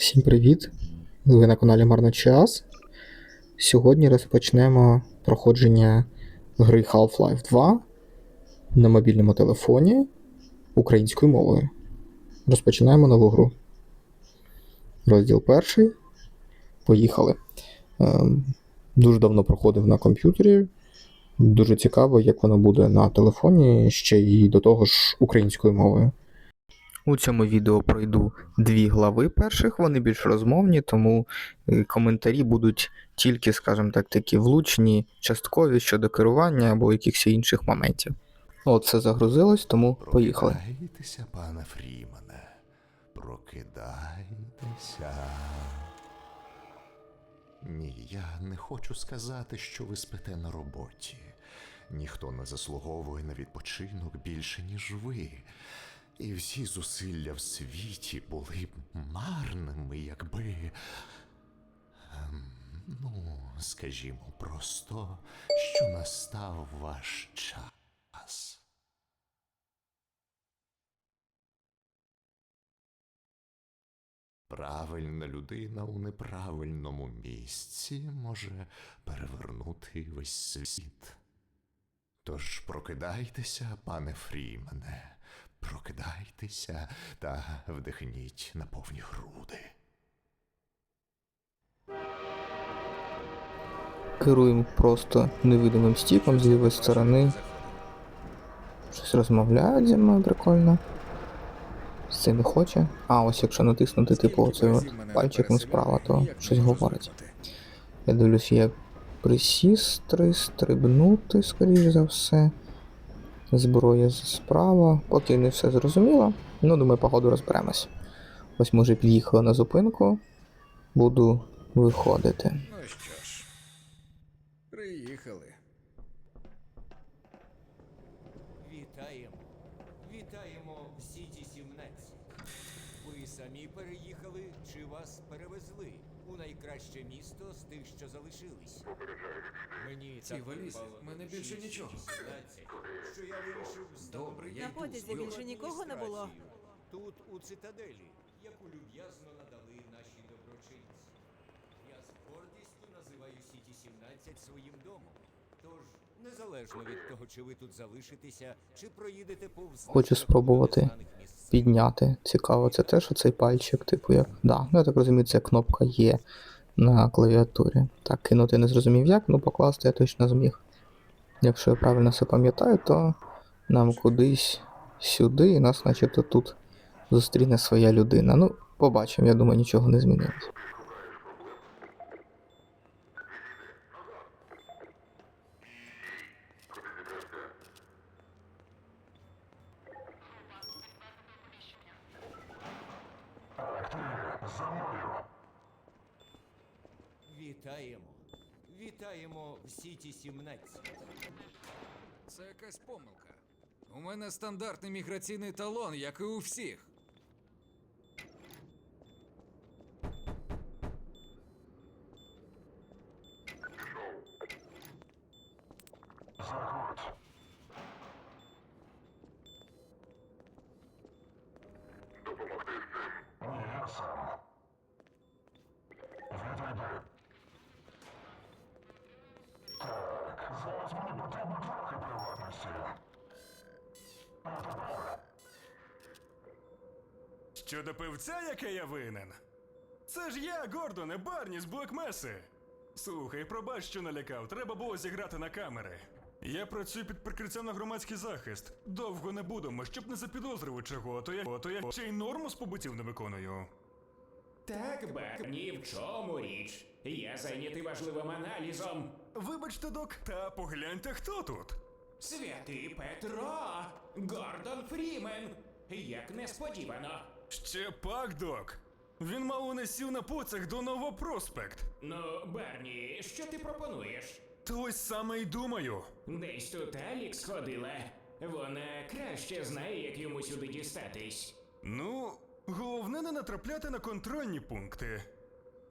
Всім привіт! Ви на каналі Марно Час. Сьогодні розпочнемо проходження гри Half-Life 2 на мобільному телефоні українською мовою. Розпочинаємо нову гру. Розділ перший. Поїхали. Ем, Дуже давно проходив на комп'ютері. Дуже цікаво, як воно буде на телефоні, ще й до того ж українською мовою. У цьому відео пройду дві глави перших, вони більш розмовні, тому е, коментарі будуть тільки, скажімо так, такі влучні, часткові щодо керування або якихось інших моментів. От все загрузилось, тому поїхали. Прокидайтеся, пане Фрімене. Прокидайтеся. Ні, я не хочу сказати, що ви спите на роботі. Ніхто не заслуговує на відпочинок більше, ніж ви. І всі зусилля в світі були б марними, якби. ем, Ну, скажімо просто, що настав ваш час. Правильна людина у неправильному місці може перевернути весь світ. Тож прокидайтеся, пане Фрімене, прокидайтеся та вдихніть на повні груди. Керуємо просто невидимим стіком з лівої сторони. Щось розмовляють зі мною прикольно. З цим не хоче. А, ось якщо натиснути, типу, оцей от пальчиком справа, то щось говорить. Я дивлюсь, як присісти, стрибнути, скоріш за все. Зброя справа. Поки не все зрозуміло. Ну, думаю, походу розберемось. Ось ми вже під'їхали на зупинку. Буду виходити. Ну що ж, приїхали. Вітаємо. Вітаємо в Сіті 17. Ви самі переїхали чи вас перевезли у найкраще місто з тих, що залишились? Мені Ці так валізи, припало в мене більше нічого. 17, що я вирішив Добре, я йду. потязі більше нікого не було? адміністрацію Тут, у цитаделі, яку люб'язно надали наші доброчинці. Я з гордістю називаю Сіті 17 своїм домом. Тож, незалежно від того, чи ви тут залишитеся, чи проїдете повз Хочу спробувати підняти. Цікаво, це теж оцей пальчик, типу як. Да, ну я так розумію, це кнопка є на клавіатурі. Так, кинути не зрозумів як, ну покласти я точно зміг. Якщо я правильно все пам'ятаю, то нам кудись сюди, і нас начебто тут зустріне своя людина. Ну, побачимо, я думаю, нічого не змінилось. Вітаємо. Вітаємо в Сіті 17. Це якась помилка. У мене стандартний міграційний талон, як і у всіх. Щодо пивця, яке я винен. Це ж я, Гордоне, Барні з Блокмеси. Слухай, пробач, що налякав, треба було зіграти на камери. Я працюю під прикриттям на громадський захист. Довго не будемо, щоб не запідозрили чого, то я, то я ще й норму з побутів не виконую. Так, Бек, ні в чому річ. Я зайнятий важливим аналізом. Вибачте, док, та погляньте, хто тут. Святий Петро! Гордон Фрімен! Як несподівано. Ще пак, док. Він мало не сів на поцях до Новопроспект. Ну, Берні, що ти пропонуєш? То ось саме й думаю. Десь тут Алікс ходила. Вона краще знає, як йому сюди дістатись. Ну, головне не натрапляти на контрольні пункти.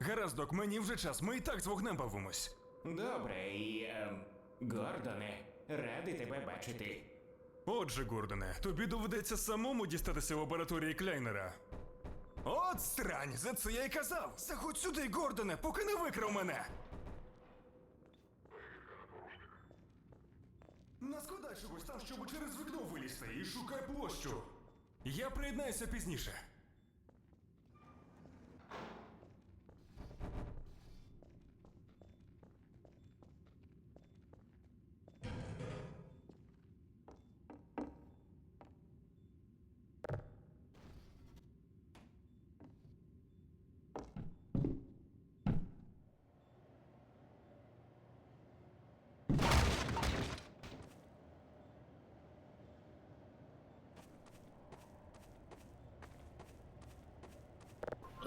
Гаразд, док, мені вже час, ми і так з вогнем бавимось. Добре, і. ем, Гордоне, радий тебе бачити. Отже, Гордоне, тобі доведеться самому дістатися лабораторії Кляйнера. От срань, за це я й казав. Заходь сюди, Гордоне, поки не викрав мене. Наскладай чогось там, щоб через вікно вилізти і шукай площу. Я приєднаюся пізніше.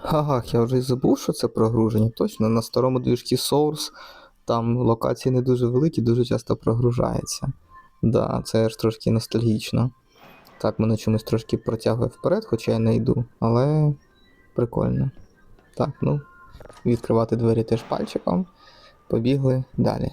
Ага, я вже й забув, що це прогруження. Точно, на старому двіжці Source там локації не дуже великі, дуже часто прогружається. Да, це ж трошки ностальгічно. Так, мене чомусь трошки протягує вперед, хоча я не йду, але прикольно. Так, ну, відкривати двері теж пальчиком. Побігли далі.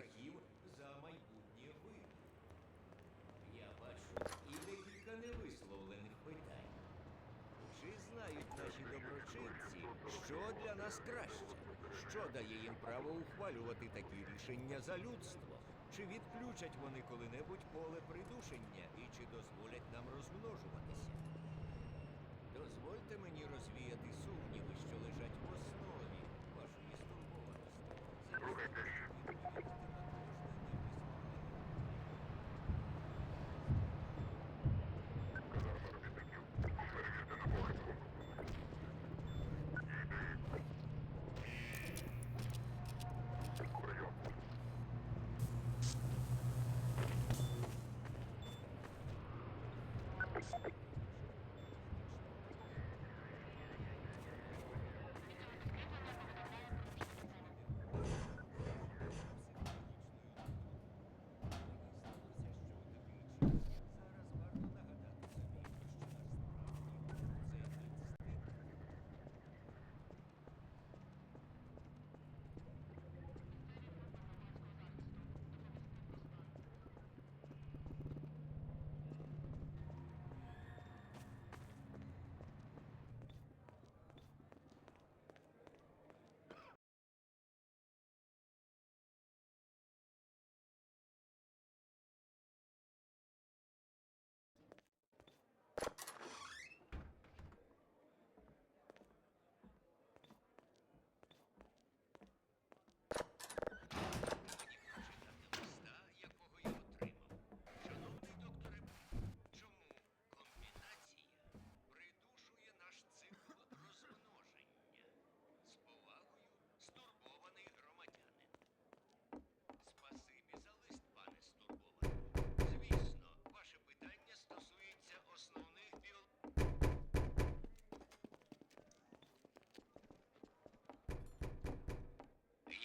Страхів за майбутнє виду. Я бачу і декілька невисловлених питань. Чи знають наші доброчинці, що для нас краще? Що дає їм право ухвалювати такі рішення за людство? Чи відключать вони коли-небудь поле придушення і чи дозволять нам розмножуватися? Дозвольте мені розвіяти сумніви, що лежать в основі вашої стурбованості.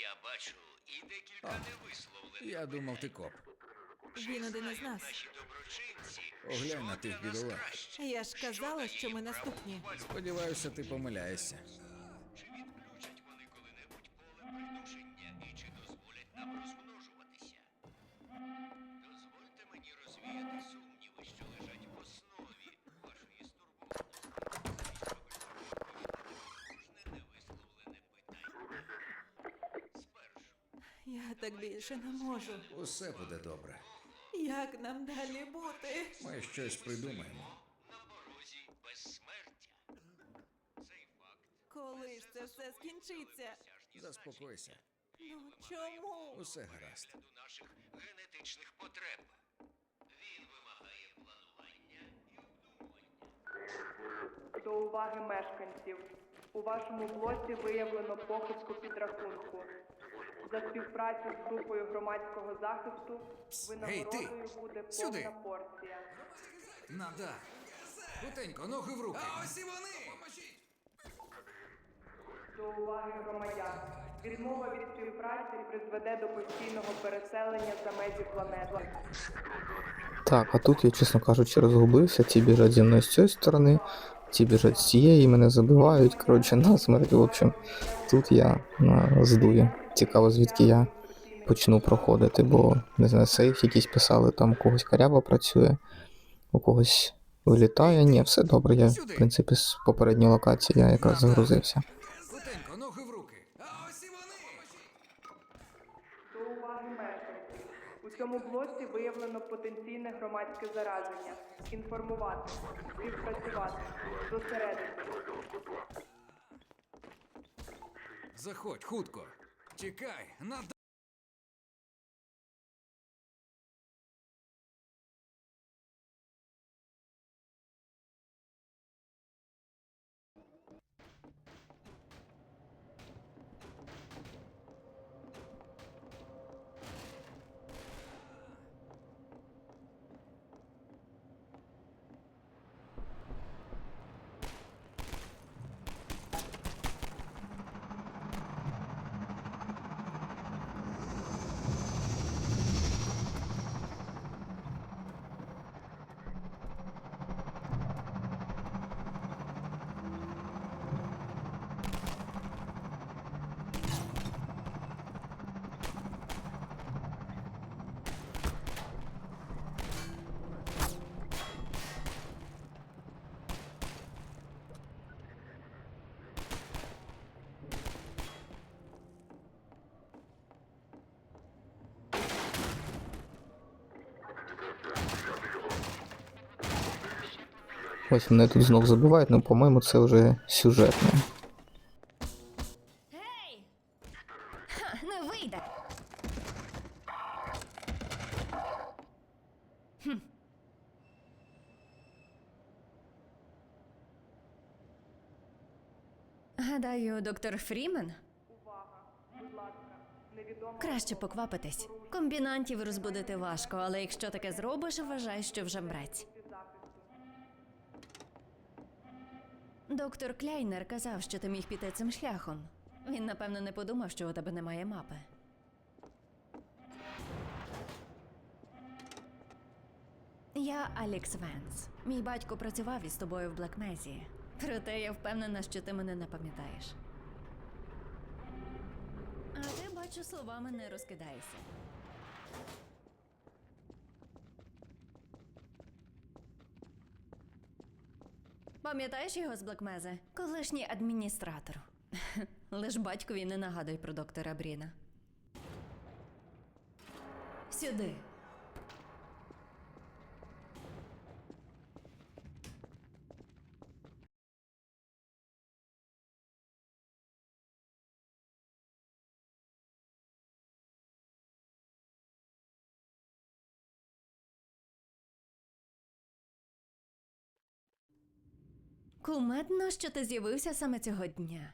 Я бачу і декілька невисловлених. Я думав, ти коп. Він один із нас. Наші доброчинці, Оглянь на тих бідолах. Я ж казала, що ми наступні. Сподіваюся, ти помиляєшся. Я так більше не можу. Усе буде добре. Як нам далі бути? Ми щось придумаємо. На порозі безсмертя. Цей факт Коли ж це все скінчиться? Заспокойся. Ну чому? Усе гаразд. до наших генетичних потреб. Він вимагає планування і обдумування. До уваги мешканців. У вашому блоці виявлено похибку підрахунку. За співпрацю з групою громадського захисту Гей, ти! винагородою буде Сюди! повна порція. На дах. Хутенько, ноги в руки. А ось і вони! До уваги громадян. Відмова від співпраці призведе до постійного переселення за межі планети. Так, а тут я, чесно кажучи, розгубився. Ті біжать зі мною з цієї сторони, ті біжать з цієї, мене забивають. Коротше, насмерть. В общем, тут я на здую. Цікаво, звідки я почну проходити, бо не знаю, сейф якийсь писали, там у когось карява працює, у когось вилітає. Ні, все добре. Я, в принципі, з попередньої локації я якраз загрузився. Уваги мешканців. У цьому блоці виявлено потенційне громадське зараження. Інформувати, співпрацювати, зосередити. Заходь, хутко. Чекай, на Ось мене тут знов забивають, ну, по-моєму, це вже сюжетне. Не вийде. Гадаю, доктор Фрімен Увага! Краще поквапитись. Комбінантів розбудити важко, але якщо таке зробиш, вважай, що вже мрець. захисту. Доктор Кляйнер казав, що ти міг піти цим шляхом. Він, напевно, не подумав, що у тебе немає мапи. Я Алікс Венс. Мій батько працював із тобою в Блекмезі. Проте я впевнена, що ти мене не пам'ятаєш. А ти, бачу, словами не розкидаєшся. Пам'ятаєш його з Блекмези? Колишній адміністратор. Лиш батькові не нагадуй про доктора Бріна. Сюди. Кумедно, що ти з'явився саме цього дня.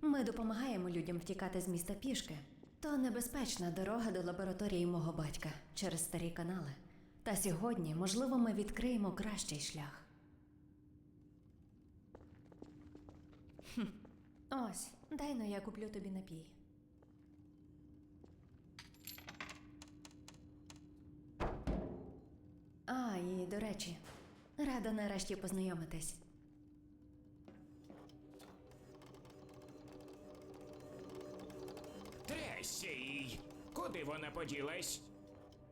Ми допомагаємо людям втікати з міста пішки. То небезпечна дорога до лабораторії мого батька через старі канали. Та сьогодні, можливо, ми відкриємо кращий шлях. Хм. Ось, дай но я куплю тобі напій. А, і до речі, рада нарешті познайомитись. Трясся їй! Куди вона поділась?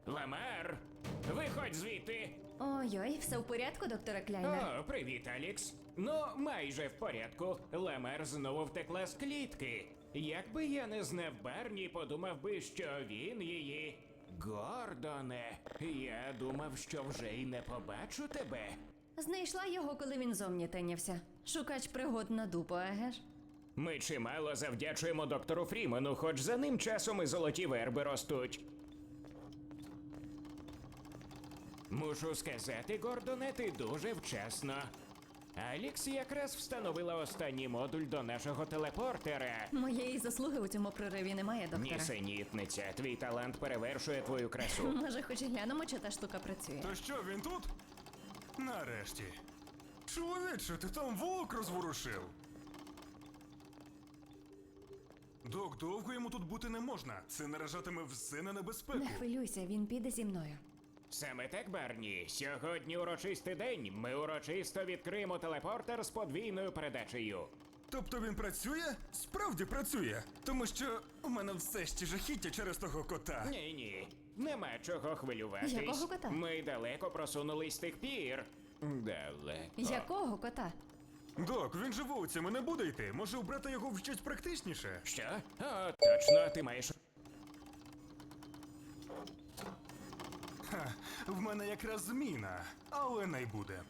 Ламар, виходь звідти. Ой-ой, все в порядку, доктора Кляйнер? О, привіт, Алікс. Ну, майже в порядку. Ламар знову втекла з клітки. Якби я не знав Барні, подумав би, що він її. Гордоне, я думав, що вже й не побачу тебе. Знайшла його, коли він зовні тинявся. Шукач пригод на дупу, еге ж? Ми чимало завдячуємо доктору Фрімену, хоч за ним часом і золоті верби ростуть. Мушу сказати, Гордоне, ти дуже вчасно. Алікс якраз встановила останній модуль до нашого телепортера. Моєї заслуги у цьому прориві немає, доктора. Нісенітниця, твій талант перевершує твою красу. Може, хоч і глянемо, чи та штука працює. То що, він тут? Нарешті. Чоловіче, ти там вовк розворушив. Док, довго йому тут бути не можна. Це наражатиме все на небезпеку. Не хвилюйся, він піде зі мною. Саме так, Барні. Сьогодні урочистий день. Ми урочисто відкриємо телепортер з подвійною передачею. Тобто він працює? Справді працює. Тому що у мене все ще жахіття через того кота. Ні, ні. Нема чого хвилюватись. Якого кота? Ми далеко просунулись з тих пір. Далеко. Якого кота? Док, він же вовцями не буде йти. Може обрати його в щось практичніше? Що? О, точно, ти маєш. Ха, в мене якраз зміна, але не буде.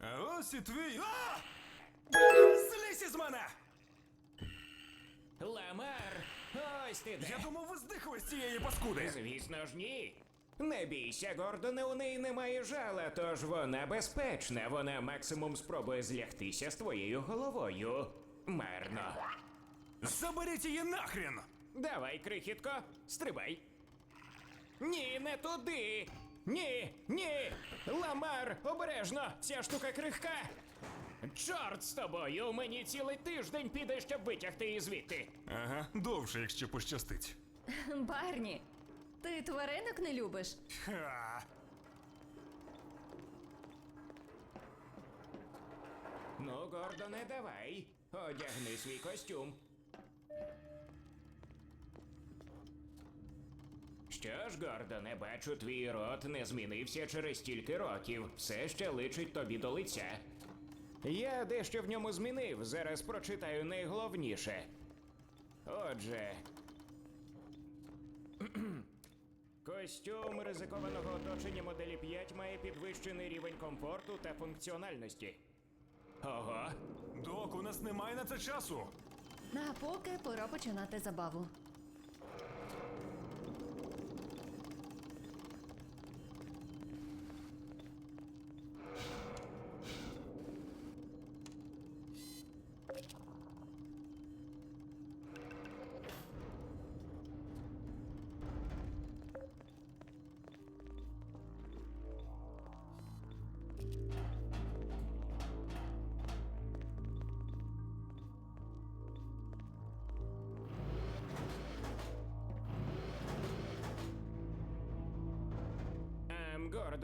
А ось і твій. А! Злізь із мене! Ламар! Ось ти де. Я думав, ви здихли з цієї паскуди. Звісно ж, ні. Не бійся, Гордоне, у неї немає жала, тож вона безпечна. Вона максимум спробує злягтися з твоєю головою. Марно. Заберіть її нахрен! Давай, крихітко, стрибай. Ні, не туди. Ні, ні. Ламар, обережно, ця штука крихка. Чорт з тобою, мені цілий тиждень піде, щоб витягти її звідти. Ага, довше, якщо пощастить. Барні, ти тваринок не любиш? Ха. Ну, Гордоне, давай. Одягни свій костюм. Що ж, Гордоне, бачу, твій рот не змінився через стільки років. Все ще личить тобі до лиця. Я дещо в ньому змінив. Зараз прочитаю найголовніше. Отже. Костюм ризикованого оточення моделі 5 має підвищений рівень комфорту та функціональності. Ага. Док, у нас немає на це часу. А поки пора починати забаву.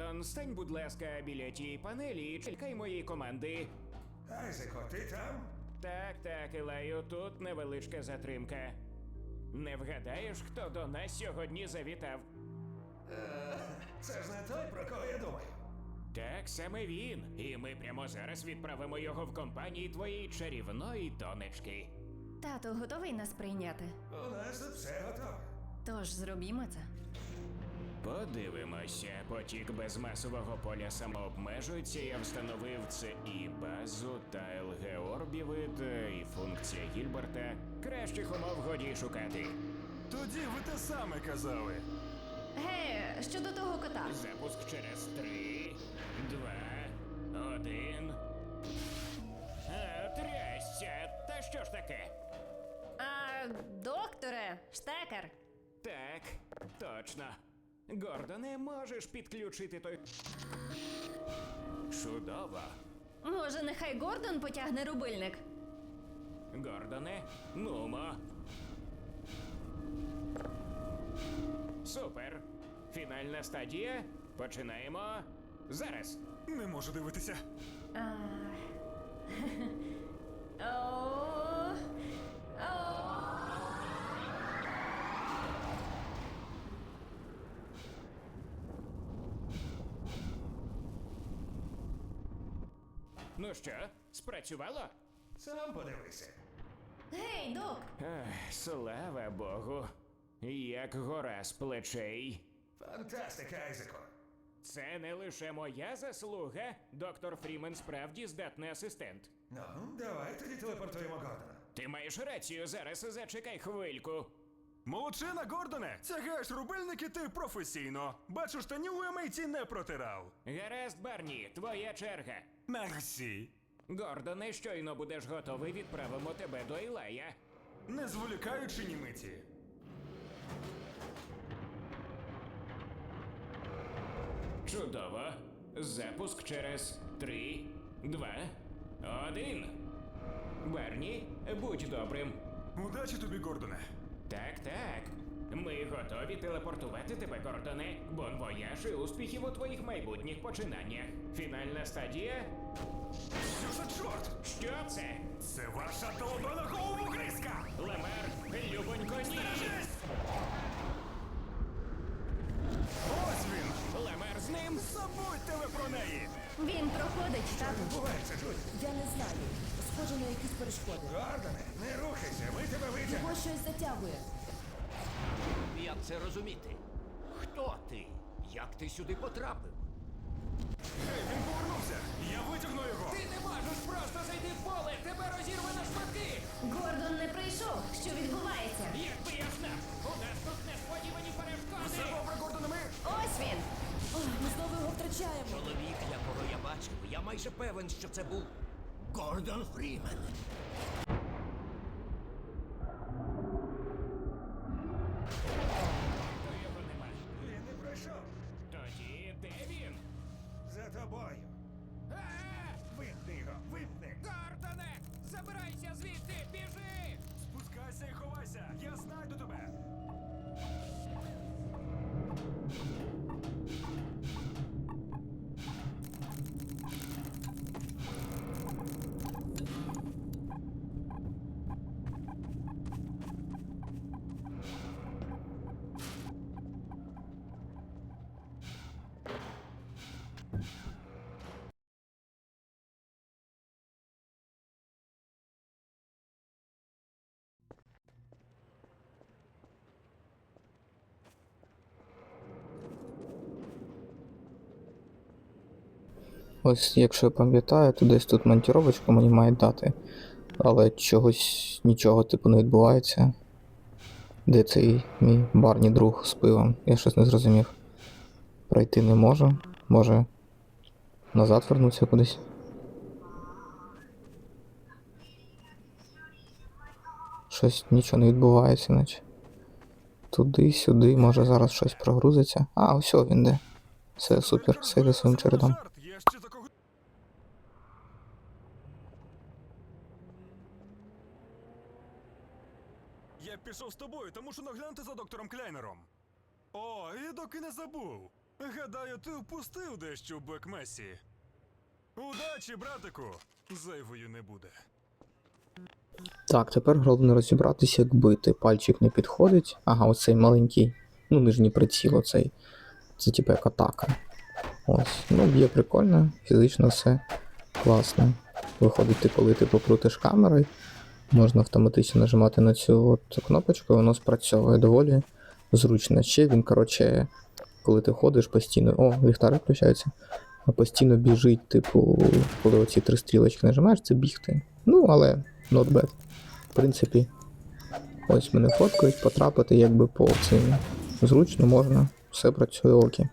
Гордон, стань, будь ласка, біля тієї панелі і чекай моєї команди. Айзеко, ти там? Так, так, Ілею, тут невеличка затримка. Не вгадаєш, хто до нас сьогодні завітав? Це ж не той, про кого я думаю. Так, саме він. І ми прямо зараз відправимо його в компанії твоєї чарівної донечки. Тато готовий нас прийняти. У нас тут все готове. Тож зробімо це. Подивимося, потік без масового поля самообмежується. Я встановив це і базу, та ЛГ Орбівид, і функція Гільберта. Кращих умов годі шукати. Тоді ви те саме казали. Гей, щодо того кота. Запуск через три, два, один. А, трясся. Та що ж таке? А, докторе, штекер. Так, точно. Гордоне, можеш підключити той. Чудово. Може, нехай Гордон потягне рубильник? Гордоне, нумо. Супер. Фінальна стадія. Починаємо. Зараз. Не можу дивитися. А... О... О... Ну що, спрацювало? Сам подивися. Гей, док! Ех, слава Богу. Як гора з плечей. Фантастика, Айзеко. Це не лише моя заслуга. Доктор Фрімен справді здатний асистент. Ну, давай тоді телепортуємо Гордона. Ти маєш рацію зараз, зачекай хвильку. Молодчина, Гордоне! Тягаєш рубильники ти професійно. Бачу, штанів у емейці не протирав. Гаразд, Барні, твоя черга. Мерсі. Гордоне, щойно будеш готовий, відправимо тебе до Ілая. Не зволікаючи німиті. Чудово. Запуск через три, два, один. Барні, будь добрим. Удачі тобі, Гордоне. Так, так. Ми готові телепортувати тебе, Гордоне. Бон вояж і успіхів у твоїх майбутніх починаннях. Фінальна стадія. Що за чорт? Що це? Це ваша долбана головогризка! Лемер, любонько, ні! Ось він! Лемер з ним? Забудьте ви про неї! Він проходить, тату. Відбувається, Джуді. Я не знаю. Схоже на якісь перешкоди. Гордоне, не рухайся, ми тебе витягнемо. Його щось затягує. Як це розуміти? Хто ти? Як ти сюди потрапив? Гей, він повернувся! Я витягну його! Ти не можеш просто зайти в поле, тебе розірве на шматки! Гордон не прийшов. Що відбувається? Якби я знав, у нас тут несподівані перешкоди! Все добре, Гордоне, ми... Ось він. Ой, ми знову його втрачаємо. Чоловік, якого я бачив, я майже певен, що це був Гордон Фрімен. Ось, якщо я пам'ятаю, то десь тут монтіровочку мені мають дати. Але чогось нічого типу не відбувається. Де цей мій барні друг з пивом? Я щось не зрозумів. Пройти не можу. Може назад вернутися кудись. Щось нічого не відбувається, наче. Туди, сюди, може зараз щось прогрузиться. А, ось він де. Все супер, все йде своїм чередом. Жарт, я ще такого... Я пішов з тобою, тому що наглянути за доктором Кляйнером. О, і доки не забув. Гадаю, ти впустив дещо в Бекмесі. Удачі, братику! Зайвою не буде. Так, тепер головне розібратися, як бити. Пальчик не підходить. Ага, оцей маленький, ну, нижній приціл оцей. Це типу як атака. Ось. Ну, б'є прикольно, фізично все класно. Виходить, ти коли ти покрутиш камери, можна автоматично нажимати на цю от кнопочку, і воно спрацьовує доволі зручно. Ще він, коротше, коли ти ходиш постійно. О, ліхтари включаються. А постійно біжить, типу, коли оці три стрілочки нажимаєш, це бігти. Ну, але not bad. В принципі, ось мене фоткають, потрапити якби по цим. Зручно можна, все працює окей.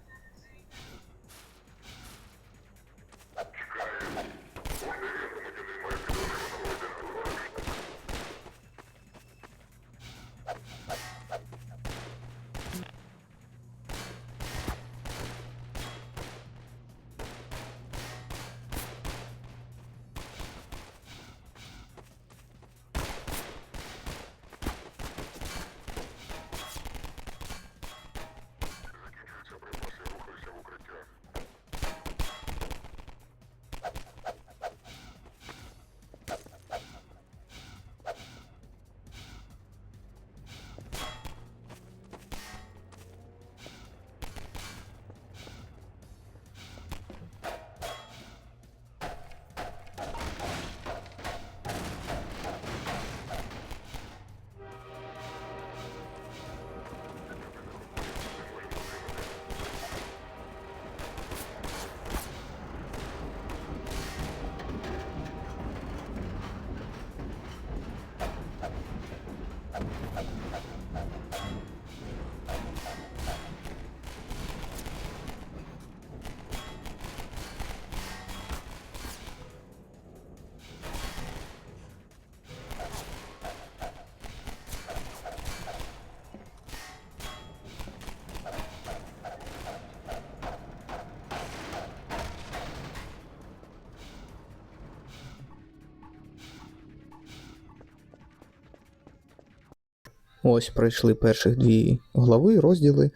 Ось пройшли перших дві глави, розділи.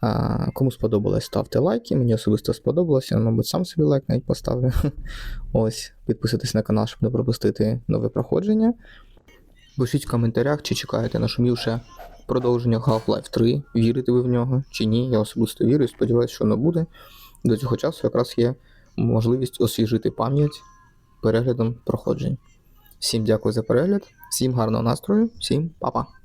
А, кому сподобалось, ставте лайки. Мені особисто сподобалося, мабуть, сам собі лайк навіть поставлю. Ось, підписуйтесь на канал, щоб не пропустити нове проходження. Пишіть в коментарях, чи чекаєте нашумівше продовження Half-Life 3, вірите ви в нього чи ні. Я особисто вірю сподіваюся, що воно буде. До цього часу якраз є можливість освіжити пам'ять переглядом проходжень. Всім дякую за перегляд, всім гарного настрою, всім па-па!